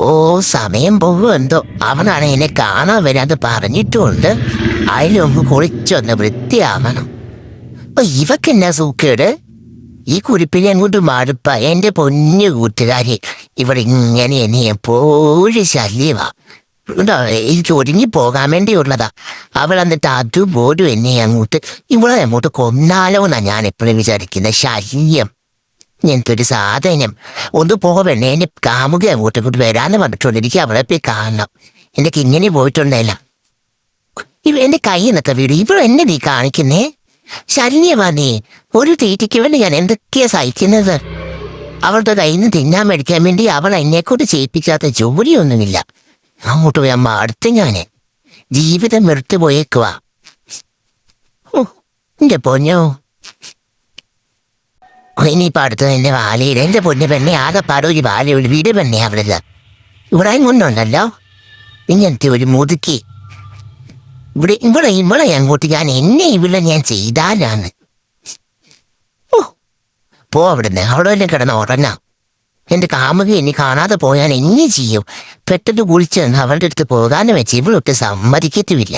ഓ സമയം പോകും എന്തോ അവനാണ് എന്നെ കാണാൻ വരാതെ പറഞ്ഞിട്ടുമുണ്ട് അതിലൊന്ന് കുളിച്ചൊന്ന് വൃത്തിയാവണം. അപ്പൊ ഇവക്കെന്നാ സൂക്കേട്? ഈ കുരിപ്പിനെ അങ്ങോട്ട് മടുപ്പ. എന്റെ പൊന്നു കൂട്ടുകാരി ഇവിടെ ഇങ്ങനെ എന്നെ എപ്പോഴും ശല്യമാ. ഉണ്ടോ, എനിക്ക് ഒരുങ്ങി പോകാൻ വേണ്ടിയുള്ളതാ. അവൾ എന്നിട്ട് അതുപോലും എന്നെ അങ്ങോട്ട് ഇവളെ അങ്ങോട്ട് കൊന്നാലോ എന്നാ ഞാൻ എപ്പോഴും വിചാരിക്കുന്ന. ശല്യം. എന്തൊരു സാധനം. ഒന്ന് പോവണേ എന്നെ കാമുക അങ്ങോട്ട് ഇങ്ങോട്ട് വരാന്ന് പറഞ്ഞിട്ടുണ്ട് എനിക്ക് അവളെ പോയി കാണണം. എനിക്ക് ഇങ്ങനെ പോയിട്ടുണ്ടല്ല എന്റെ കൈ എന്നത്തെ വീട്? ഇപ്പോഴും എന്നെ നീ കാണിക്കുന്നേ? ശല്യമാ നീ. ഒരു തീറ്റയ്ക്ക് വേണ്ടി ഞാൻ എന്തൊക്കെയാ സഹിക്കുന്നത്? അവളുടെ കയ്യിൽ നിന്ന് തിന്നാൻ മേടിക്കാൻ വേണ്ടി അവൾ എന്നെക്കൊണ്ട് ചെയ്യിപ്പിക്കാത്ത ജോലിയൊന്നുമില്ല. അങ്ങോട്ട് പോയി അമ്മ അടുത്ത് ഞാൻ. ജീവിതം വെറുത്തു പോയേക്കുവാ. എന്റെ പൊന്നോ. ഇനിയിപ്പോ അടുത്തത് എന്റെ വാലയിൽ എന്റെ പൊന്നു പെണ്ണെ ആകെ ഒരു വാലയുള്ള വീട് പെണ്ണെ അവളില്ല ഇവിടെ കൊണ്ടുണ്ടല്ലോ ഇങ്ങനത്തെ ഒരു മുതുക്കി. ഇവിടെ ഇവിടെ ഇവിടെ അങ്ങോട്ട് ഞാൻ എന്നെ ഇവിടെ ഞാൻ ചെയ്താലാണ്. ഓ പോ അവിടുന്ന്. അവിടെ വല്ലതും കിടന്ന് ഉറങ്ങാം. എന്റെ കാമുക ഇനി കാണാതെ പോയാൽ എന്നെ ചെയ്യും. പെട്ടെന്ന് കുളിച്ച് അവളുടെ അടുത്ത് പോകാനും വെച്ച് ഇവളൊട്ട് സമ്മതിക്കത്തുമില്ല.